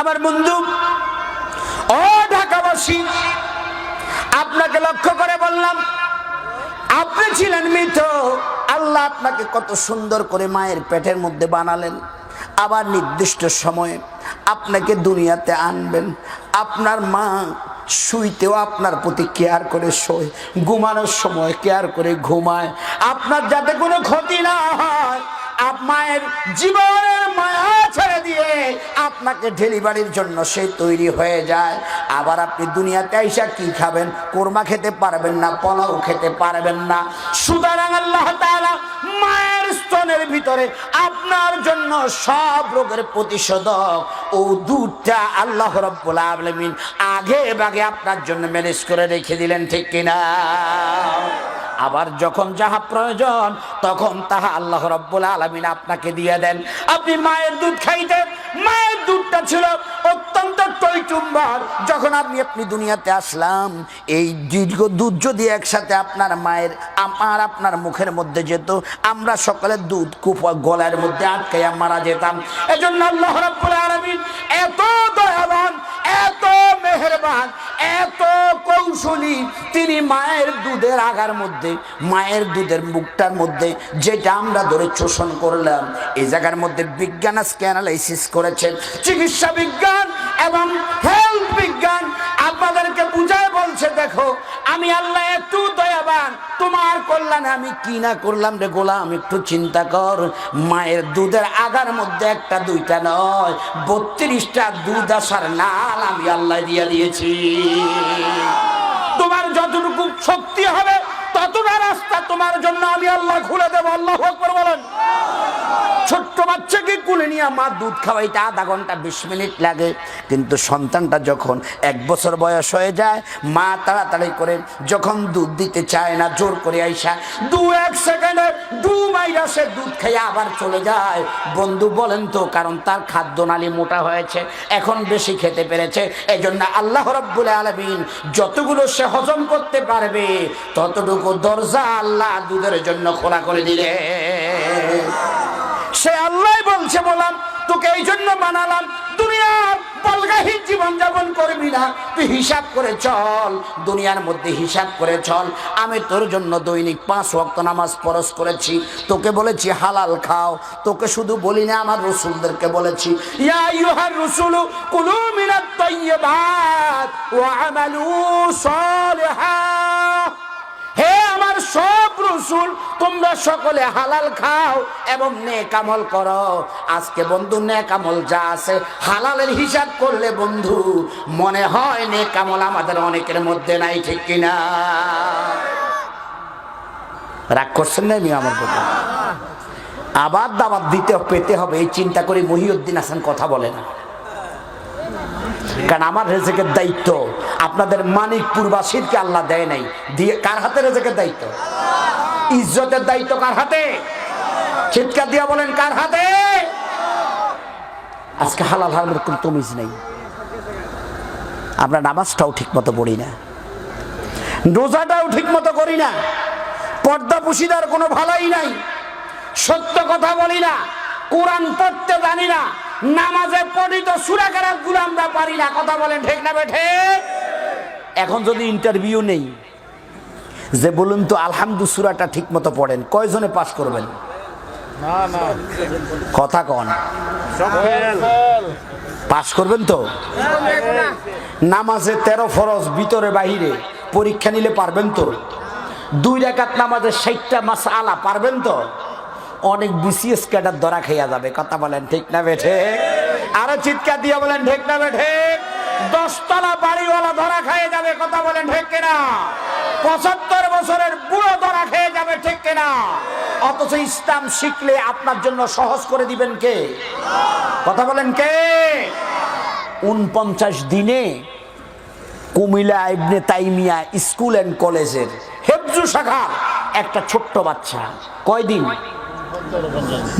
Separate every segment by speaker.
Speaker 1: আমার বন্ধু, ও ঢাকাবাসী, আপনাকে লক্ষ্য করে বললাম, আপনি ছিলেন মৃত। আল্লাহ আপনাকে কত সুন্দর করে মায়ের পেটের মধ্যে বানালেন। আবার নির্দিষ্ট সময়ে আপনাকে দুনিয়াতে আনবেন। আপনার মা শুইতেও আপনার প্রতি কেয়ার করে শোয়, ঘুমানোর সময় কেয়ার করে ঘুমায়। আপনার যাতে কোনো ক্ষতি না হয় মায়ের জীবনের ছেড়ে দিয়ে আপনাকে ডেলিভারির জন্য সে তৈরি হয়ে যায়। আবার আপনি দুনিয়াতে আইসা কি খাবেন? কোরমা খেতে পারবেন না, পোলাও খেতে পারবেন না। সুতরাং আল্লাহ তাআলা মায়ের স্তনের ভিতরে আপনার জন্য সব রোগের প্রতিষেধক ও দুধটা আল্লাহ রব্বুল আলামিন আগে বাগে আপনার জন্য ম্যানেজ করে রেখে দিলেন, ঠিক কিনা? আবার যখন যাহা প্রয়োজন, তখন তাহা আল্লাহ রব্বুল আলমিন আপনাকে দিয়ে দেন। আপনি মায়ের দুধ খাইতেন, মায়ের দুধটা ছিল অত্যন্ত টইটুম্বার। যখন আপনি আপনি দুনিয়াতে আসলাম, এই দীর্ঘ দুধ যদি একসাথে আপনার মায়ের, আমার আপনার মুখের মধ্যে যেত, আমরা সকালে দুধ কুপ গলার মধ্যে আটকাইয়া মারা যেতাম। এজন্য আল্লাহ রব্বুল আলমিন এত দয়াবান কৌশলী তিনি মায়ের দুধের আগার মধ্যে, মায়ের দুধের মুখটার মধ্যে, যেটা আমরা ধরে শোষণ করলাম এই জায়গার মধ্যে বিজ্ঞান আজকে অ্যানালাইসিস করেছেন। চিকিৎসা বিজ্ঞান এবং হেলথ বিজ্ঞান আপনাদেরকে বুঝায় বলছে, দেখো, আমি আল্লাহ একটু দয়াবান, তোমার কল্যাণে আমি কি না করলাম রে গোলাম, একটু চিন্তা কর। মায়ের দুধের আগার মধ্যে একটা, দুইটা নয়, বত্রিশটা দুধ আসার নাল আমি আল্লাহ দিয়ে দিয়েছি। শক্তি হবে ততটা রাস্তা তোমার জন্য আমি আল্লাহ খুলে দেবো, আল্লাহ বলেন। ছোট্ট বাচ্চাকে কুলে নিয়ে মা দুধ খাওয়াইতে আধা ঘণ্টা বিশ মিনিট লাগে। কিন্তু সন্তানটা যখন এক বছর বয়স হয়ে যায়, মা তাড়াতাড়ি করে যখন দুধ দিতে চায় না, জোর করে আইসা দু এক সেকেন্ডে দু মাইরা সে দুধ খেয়ে আবার চলে যায়। বন্ধু, বলেন তো, কারণ তার খাদ্য নালী মোটা হয়েছে, এখন বেশি খেতে পেরেছে। এই জন্য আল্লাহ রব্বুল আলমিন যতগুলো সে হজম করতে পারবে, ততটুকু দরজা আল্লাহ দুধের জন্য খোলা করে দিলে। সে আল্লাহ বলছে, বললাম, তোকে এই জন্য বানালাম, দুনিয়ার জীবন যাপন করবি না। তুই হিসাব করে চল, দুনিয়ার মধ্যে হিসাব করে চল। আমি তোর জন্য দৈনিক পাঁচ নামাজ করেছি। তোকে বলেছি, হালাল খাও। তোকে শুধু বলি না, আমার রসুলদেরকে বলেছি মিনাত আমালু রসুল, তোমরা সকলে হালাল খাও এবং নেকামল করো। আজকে বন্ধু নেকামল যা আছে, হালালের হিসাব করলে বন্ধু, মনে হয় নেকামল আমাদের অনেকের মধ্যে নাই, ঠিক কিনা? রাগ করছেন না আমি আমার কথা? আবার দাবাত দিতে পেতে হবে, এই চিন্তা করে মহিউদ্দিন হাসান কথা বলে না। কারণ আমার রেজেকের দায়িত্ব, আপনাদের মানিকপুরবাসীরকে আল্লাহ দেয় নাই? দিয়ে কার হাতে রেজেকের দায়িত্ব? ইজ্জতের দায়িত্ব কার হাতে? চিৎকার দিয়া বলেন, কার হাতে? আজকে হালাল হারামের কোন তমিজ নেই। আমরা নামাজটাও ঠিক মতো পড়ি না। রোজাটাও ঠিক মতো করি না। পর্দা পুশিদার কোনো ভালাই নাই। সত্য কথা বলি না। কোরআন পড়তে জানি না। নামাজে পড়িত সুরাকারগুলো আমরা পারি না। কথা বলেন ঠিক না বেঠে? এখন যদি ইন্টারভিউ নেই যে বলুন তো আলহামদু সুরাটা ঠিক মতো পড়েন। কয়জনে পাস করবেন? কথা কন। পাস করবেন তো? নামাজে তেরো ফরজ ভিতরে বাহিরে। পরীক্ষা নিলে পারবেন তো? দুই রেখাত নামাজের ষাটটা মাস আলা পারবেন তো? অনেক বিসিএস ক্যাডার ধরা খাইয়া যাবে। কথা বলেন ঠিক না বেঠে আরও চিৎকার দিয়ে বলেন ঠিক না বেঠে দশতলা বাড়িওয়ালা ধরা খাইয়ে যাবে কথা বলেন ঠিক কিনা? পঁচাত্তর বছরের বুড়ো ধরা খেয়ে যাবে ঠিক কিনা? অথচ ইসলাম শিখলে আপনার জন্য সহজ করে দিবেন কে? কথা বলেন কে? উনপঞ্চাশ দিনে Comilla Ibn Taymiyyah school and কলেজের হেফজু শাখা একটা ছোট্ট বাচ্চা। কয়দিন?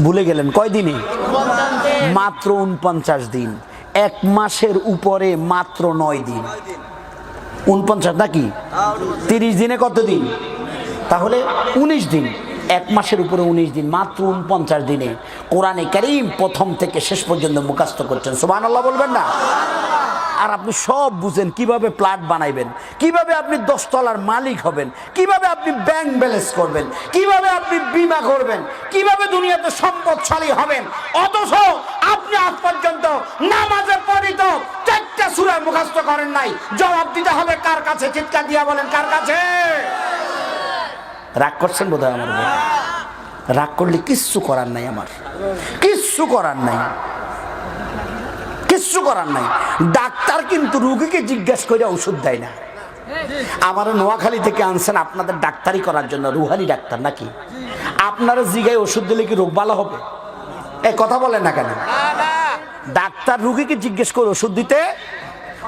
Speaker 1: ভুলে গেলেন, কয়দিনে? মাত্র উনপঞ্চাশ দিন। এক মাসের উপরে মাত্র নয় দিন। উনপঞ্চাশ নাকি? তিরিশ দিনে কত দিন? তাহলে উনিশ দিন। এক মাসের উপরে উনিশ দিন, মাত্র উনপঞ্চাশ দিনে। কোরআনে কারিম প্রথম থেকে শেষ পর্যন্ত মুখাস্ত করছেন। সুবাহ আল্লাহ বলবেন না? আর আপনি সব বুঝেন, কীভাবে প্লাট বানাইবেন, কীভাবে আপনি দশতলার মালিক হবেন, কীভাবে আপনি ব্যাংক ব্যালেন্স করবেন, কীভাবে আপনি বিমা করবেন, কীভাবে দুনিয়াতে সম্পদশালী হবেন। অথচ আপনি আজ পর্যন্ত নামাজে পরিত মুখস্থ করেন নাই। জবাব দিতে হবে কার কাছে? চিৎকার দিয়া বলেন, কার কাছে? রাগ করছেন বোধ হয় আমার রাগ করলে কিচ্ছু করার নাই আমার। কিচ্ছু করার নাই। কিচ্ছু করার নাই। ডাক্তার কিন্তু রুগীকে জিজ্ঞেস করে ওষুধ দেয় না। আমার নোয়াখালী থেকে আনছেন, আপনাদের ডাক্তারি করার জন্য। রুহানি ডাক্তার নাকি? আপনারা জিগায় ওষুধ দিলে কি রোগ ভালো হবে? এই কথা বলেন না কেন? ডাক্তার রুগীকে জিজ্ঞেস করে ওষুধ দিতে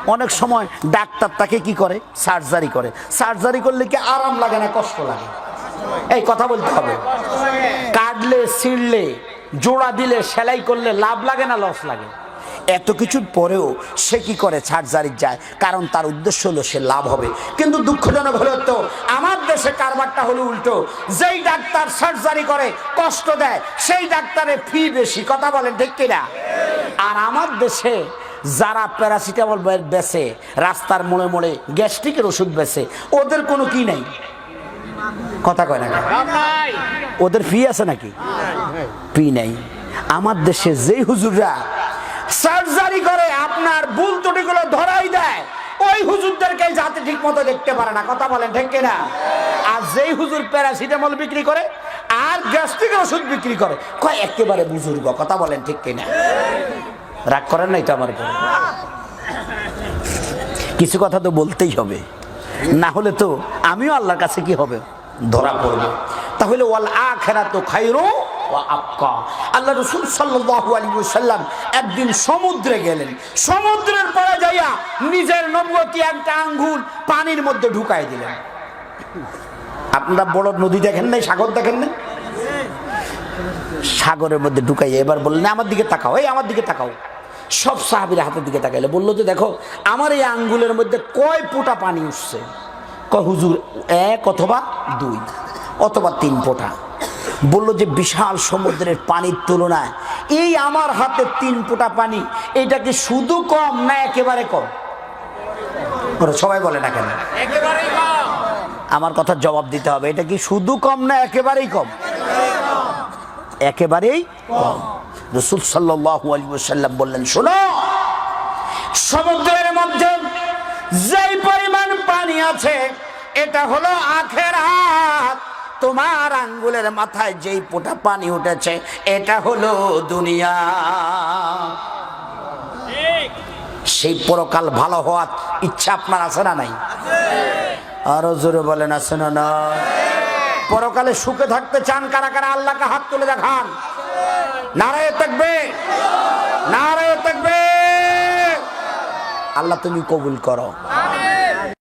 Speaker 1: অনেক সময় ডাক্তার তাকে কি করে? সার্জারি করে। সার্জারি করলে কি আরাম লাগে না, কষ্ট লাগে? এই কথা বলতে হবে। কাটলে, ছিঁড়লে, জোড়া দিলে, সেলাই করলে লাভ লাগে না, লস লাগে? এত কিছুর পরেও সে কি করে সার্জারি যায়? কারণ তার উদ্দেশ্য হলো সে লাভ হবে। কিন্তু দুঃখজনক হলো তো, আমার দেশে কারবারটা হলো উল্টো। যেই ডাক্তার সার্জারি করে, কষ্ট দেয়, সেই ডাক্তারের ফি বেশি। কথা বলেন ঠিক কিনা? আর আমার দেশে যারা প্যারাসিটামল বে- বেচে রাস্তার মোড়ে মোড়ে গ্যাস্ট্রিকের ওষুধ বেচে ওদের কোনো কি নেই? কথা কয় না ওদের ফি আছে নাকি? ফি নেই। আমার দেশে যেই হুজুররা সার্জারি করে, আপনার ভুল ত্রুটিগুলো ধরাই দেয়, ওই হুজুরদেরকে যাতে ঠিক মতো দেখতে পারে না। কথা বলেন, ঠিক না আর যেই হুজুর প্যারাসিটামল বিক্রি করে, আর গ্যাস্ট্রিক ওষুধ বিক্রি করে, কয় একেবারে বুজুর্গ, কথা বলেন ঠিক কিনা? রাগ করেন নাই তো আমার উপরে? কিছু কথা তো বলতেই হবে। না হলে তো আমিও আল্লাহর কাছে কি হবে? ধরা পড়ব। তাহলে ওয়াল আখেরা তো খাইরো আল্লাহ রসুল সাল্লাহ আলী সাল্লাম একদিন সমুদ্রে গেলেন। সমুদ্রের পরে যাইয়া নিজের নবগতি একটা আঙ্গুল পানির মধ্যে ঢুকাই দিলেন। আপনারা বড় নদী দেখেন নাই, সাগর দেখেন নাই? সাগরের মধ্যে ঢুকাই এবার বললেন, আমার দিকে তাকাও, এই আমার দিকে তাকাও। সব সাহাবিরা হাতের দিকে তাকাইলে। বলল যে দেখো আমার এই আঙ্গুলের মধ্যে কয় ফোঁটা পানি উঠছে? ক হুজুর এক অথবা দুই অথবা তিন ফোঁটা। বলল যে বিশাল সমুদ্রের পানির তুলনায় এই আমার হাতে তিন ফোঁটা পানি এটা কি শুধু কম না একেবারে কম? সবাই বলে না কেন? আমার কথার জবাব দিতে হবে এটা কি শুধু কম না একেবারেই কম? একেবারেই কম। রসুল সাল্লাম বললেন, শোনো, সমুদ্রের মধ্যে যেই পরিমাণ পানি আছে, এটা হলো আখের হাত। তোমার আঙ্গুলের মাথায় যেই পোটা পানি উঠেছে, এটা হলো দুনিয়া। সেই পরকাল ভালো হওয়ার ইচ্ছা আপনার আছে না নাই? আরও জোরে বলেন, আছে না পরকালে সুখে থাকতে চান কারা কারা? আল্লাহকে হাত তুলে দেখান। নারায় থাকবে। নারায় থাকবে। আল্লাহ তুমি কবুল করো।